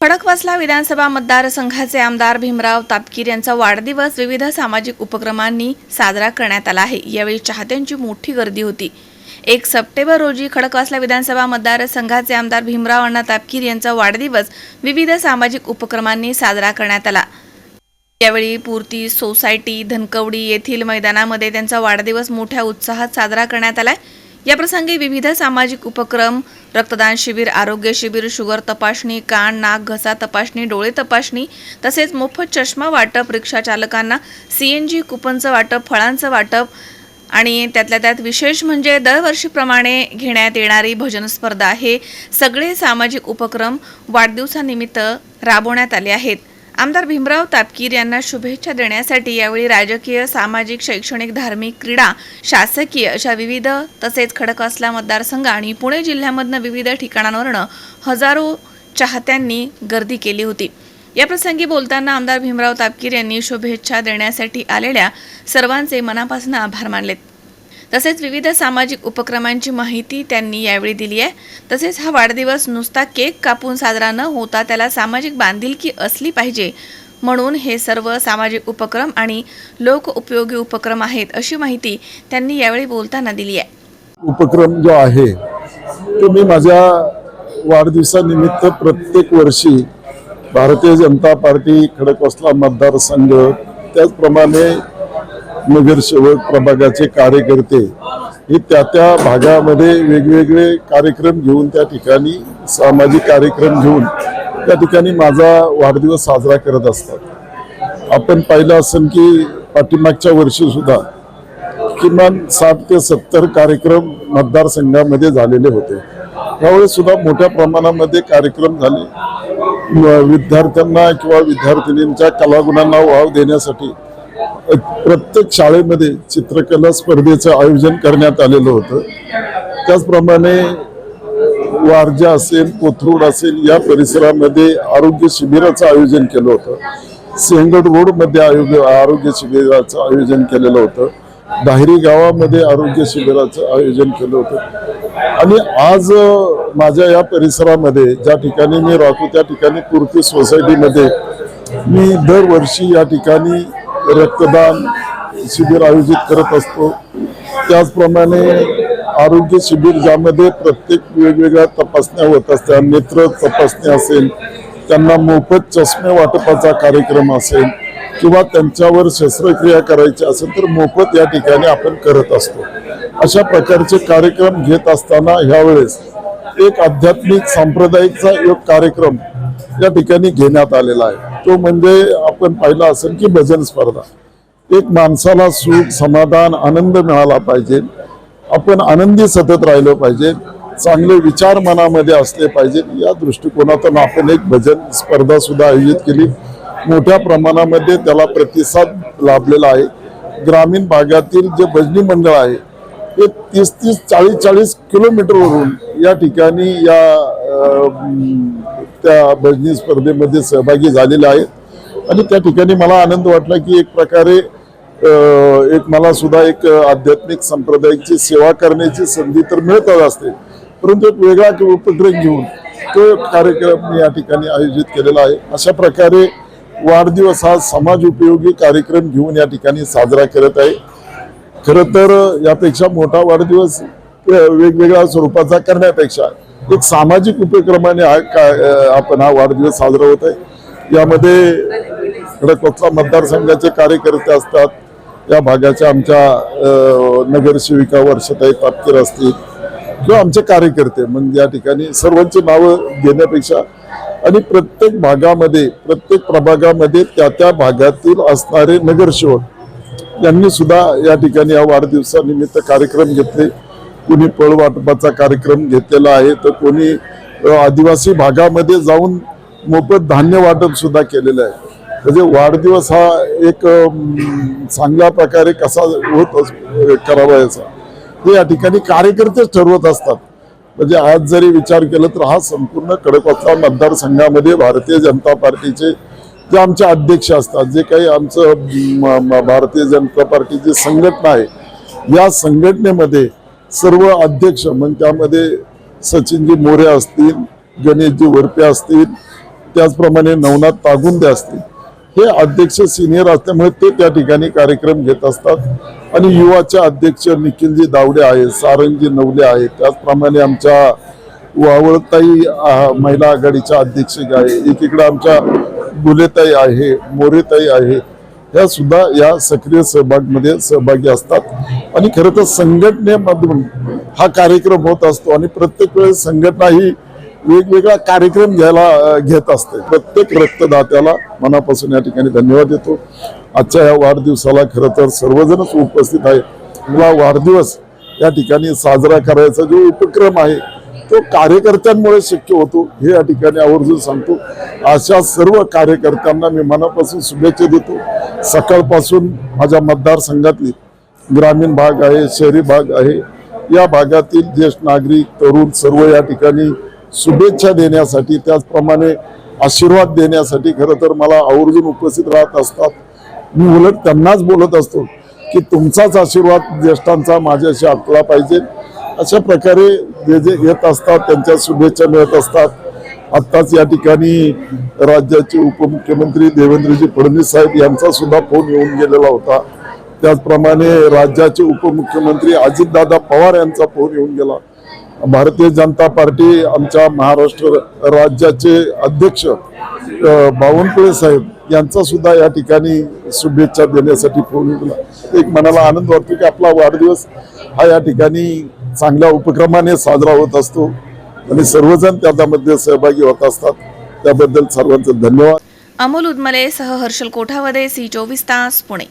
खडकवासला विधानसभा मतदारसंघाचे आमदार भीमराव तापकीर यांचा वाढदिवस विविध सामाजिक उपक्रमांनी साजरा करण्यात आला आहे. यावेळी चाहत्यांची मोठी गर्दी होती. एक सप्टेंबर रोजी खडकवासला विधानसभा मतदारसंघाचे आमदार भीमराव अण्णा तापकीर यांचा वाढदिवस विविध सामाजिक उपक्रमांनी साजरा करण्यात आला. यावेळी पूर्ती सोसायटी धनकवडी येथील मैदानामध्ये त्यांचा वाढदिवस मोठ्या उत्साहात साजरा करण्यात आला याप्रसंगी विविध सामाजिक उपक्रम रक्तदान शिबिर आरोग्य शिबिर शुगर तपासणी कान नाक घसा तपासणी डोळे तपासणी तसेच मोफत चष्मा वाटप रिक्षा चालकांना सीएनजी कुपनचं वाटप फळांचं वाटप आणि त्यातल्या त्यात विशेष म्हणजे दरवर्षीप्रमाणे घेण्यात येणारी भजन स्पर्धा हे सगळे सामाजिक उपक्रम वाढदिवसानिमित्त राबवण्यात आले आहेत. आमदार भीमराव तापकीर यांना शुभेच्छा देण्यासाठी यावेळी राजकीय सामाजिक शैक्षणिक धार्मिक क्रीडा शासकीय अशा विविध तसेच खडकवासला मतदारसंघ आणि पुणे जिल्ह्यामधनं विविध ठिकाणांवरनं हजारो चाहत्यांनी गर्दी केली होती. याप्रसंगी बोलताना आमदार भीमराव तापकीर यांनी शुभेच्छा देण्यासाठी आलेल्या सर्वांचे मनापासून आभार मानलेत. तसेच विविध सामाजिक उपक्रमांची माहिती त्यांनी यावेळी दिली आहे. तसेच हा वाढदिवस नुसता केक कापून साजरा न होता त्याला सामाजिक बांधिलकी असली पाहिजे म्हणून हे सर्व सामाजिक उपक्रम आणि लोक उपयोगी उपक्रम आहेत अशी माहिती त्यांनी यावेळी बोलताना दिली आहे. उपक्रम जो आहे तो मी माझ्या वाढदिवसानिमित्त प्रत्येक वर्षी भारतीय जनता पार्टी खडकवासला मतदारसंघ त्याचप्रमाणे नगरसेवक प्रभागाचे कार्यकर्ते हे त्या त्या भागामध्ये वेगवेगळे कार्यक्रम घेऊन त्या ठिकाणी सामाजिक कार्यक्रम घेऊन त्या ठिकाणी माझा वाढदिवस साजरा करत असतात. आपण पाहिलं असेल की पाठीमागच्या वर्षी सुद्धा किमान साठ ते सत्तर कार्यक्रम मतदारसंघामध्ये झालेले होते. त्यावेळेस सुद्धा मोठ्या प्रमाणामध्ये कार्यक्रम झाले. विद्यार्थ्यांना किंवा विद्यार्थिनींच्या कलागुणांना वाव देण्यासाठी प्रत्येक शाळेमध्ये चित्रकला स्पर्धेचं आयोजन करण्यात आलेलं होतं. त्याचप्रमाणे वारजा असेल कोथरूड असेल या परिसरामध्ये आरोग्य शिबिराचं आयोजन केलं होतं. सेंगड रोडमध्ये आयोग आरोग्य शिबिराचं आयोजन केलेलं होतं. दाहिरी गावामध्ये आरोग्य शिबिराचं आयोजन केलं होतं. आणि आज माझ्या या परिसरामध्ये ज्या ठिकाणी मी राहतो त्या ठिकाणी कुर्ती सोसायटीमध्ये मी दरवर्षी या ठिकाणी रक्तदान शिबिर आयोजित करत असतो. त्याचप्रमाणे आरोग्य शिबिर ज्यामध्ये प्रत्येक वेगवेगळ्या तपासण्या होत असतात नेत्र तपासणी असेल त्यांना मोफत चष्मे वाटपाचा कार्यक्रम असेल किंवा त्यांच्यावर शस्त्रक्रिया करायची असेल तर मोफत या ठिकाणी आपण करत असतो. अशा प्रकारचे कार्यक्रम घेत असताना ह्यावेळेस एक आध्यात्मिक सांप्रदायिकचा एक कार्यक्रम या ठिकाणी घेण्यात आलेला आहे. तो म्हणजे आपण पाहिला असेल की भजन स्पर्धा. एक माणसाला सुख समाधान आनंद मिळाला पाहिजे. आपण आनंदी सतत राहिलो पाहिजे. चांगले विचार मनामध्ये असले पाहिजे. या दृष्टिकोनातून आपण एक भजन स्पर्धा सुद्धा आयोजित केली. मोठ्या प्रमाणामध्ये त्याला प्रतिसाद लाभलेला आहे. ग्रामीण भागातील जे भजनी मंडळ आहे तीस तीस चाळीस चाळीस किलोमीटरवरून या ठिकाणी या त्या भजनी स्पर्धेमध्ये सहभागी झालेले आहेत. आणि त्या ठिकाणी मला आनंद वाटला की एक प्रकारे एक मला सुद्धा एक आध्यात्मिक संप्रदायाची सेवा करण्याची संधी तर मिळतच असते. परंतु एक वेगळा उपक्रम घेऊन तो कार्यक्रम मी या ठिकाणी आयोजित केलेला आहे. अशा प्रकारे वाढदिवस हा समाज उपयोगी कार्यक्रम घेऊन या ठिकाणी साजरा करत आहे. खर तर यापेक्षा मोठा वाढदिवस वेगवेगळ्या स्वरूपाचा करण्यापेक्षा एक सामाजिक उपक्रमाने हा का- आपण हा वाढदिवस साजरा होत आहे. यामध्ये खडकवासला मतदारसंघाचे कार्यकर्ते असतात. या भागाच्या आमच्या नगरसेविका वर्षताई तापकीर असतील किंवा आमचे कार्यकर्ते. म्हणजे या ठिकाणी सर्वांची नावं घेण्यापेक्षा आणि प्रत्येक भागामध्ये प्रत्येक प्रभागामध्ये त्या त्या भागातील असणारे नगरसेवक यांनी सुद्धा या ठिकाणी या वाढदिवसानिमित्त कार्यक्रम घेतले. कोणी पळवाटपाचा कार्यक्रम घेतलेला आहे तर कोणी आदिवासी भागामध्ये जाऊन मोफत धान्य वाटप सुद्धा केलेलं आहे. म्हणजे वाढदिवस हा एक चांगल्या प्रकारे कसा होत अस- करावा याचा. ते या ठिकाणी कार्यकर्तेच ठरवत असतात. म्हणजे आज जरी विचार केला तर हा संपूर्ण कडकवाचा मतदारसंघामध्ये भारतीय जनता पार्टीचे जे आमचे अध्यक्ष असतात जे काही आमचं भारतीय जनता पार्टीची संघटना आहे या संघटनेमध्ये सर्व अध्यक्ष म्हणजे त्यामध्ये सचिनजी मोरे असतील गणेशजी वरपे असतील त्याचप्रमाणे नवनाथ तागुंदे असतील हे अध्यक्ष सिनियर असल्यामुळे ते त्या ठिकाणी कार्यक्रम घेत असतात. आणि युवाचे अध्यक्ष निखिलजी दावडे आहेत सारंगजी नवले आहेत त्याचप्रमाणे आमच्या वावळताई महिला आघाडीच्या अध्यक्ष आहे एकीकडे आमच्या गुलेताई आहे मोरेताई आहे ह्या सुद्धा या सक्रिय सहभागमध्ये सहभागी असतात. आणि खरं तर संघटनेमधून हा कार्यक्रम होत असतो आणि प्रत्येक वेळेस संघटना ही वेगवेगळा कार्यक्रम घ्यायला घेत असते. प्रत्येक रक्तदात्याला मनापासून या ठिकाणी धन्यवाद देतो. आजच्या या वाढदिवसाला खरं तर सर्वजणच उपस्थित आहे. मला वाढदिवस या ठिकाणी साजरा करायचा जो उपक्रम आहे तो कार्यकर्त्यांमुळे शक्य होतो हे या ठिकाणी आवर्जून सांगतो. अशा सर्व कार्यकर्त्यांना मी मनापासून शुभेच्छा देतो. सकाळपासून माझ्या मतदारसंघातली ग्रामीण भाग आहे शहरी भाग आहे या भागातील ज्येष्ठ नागरिक तरुण सर्व या ठिकाणी शुभेच्छा देण्यासाठी त्याचप्रमाणे आशीर्वाद देण्यासाठी खरं तर मला आवर्जून उपस्थित राहत असतात. मी उलट त्यांनाच बोलत असतो की तुमचाच आशीर्वाद ज्येष्ठांचा माझ्याशी आटला पाहिजे. अशा प्रकारे जे जे येत असतात त्यांच्या शुभेच्छा मिळत असतात. आत्ताच या ठिकाणी राज्याचे उपमुख्यमंत्री देवेंद्रजी फडणवीस साहेब यांचा सुद्धा फोन येऊन गेलेला होता. त्याचप्रमाणे राज्याचे उपमुख्यमंत्री अजितदादा पवार यांचा फोन येऊन गेला. भारतीय जनता पार्टी आमच्या महाराष्ट्र राज्याचे अध्यक्ष बावनकुळे साहेब यांचा सुद्धा या ठिकाणी शुभेच्छा देण्यासाठी फोन येऊन गेला. एक मनाला आनंद वाटतो की आपला वाढदिवस हा या ठिकाणी चांगल्या उपक्रमाने साजरा होत असतो आणि सर्वजण त्यामध्ये सहभागी होत असतात. त्याबद्दल सर्वांचं धन्यवाद. अमोल उदमले सह हर्षल कोठावदे सी चोवीस तास पुणे.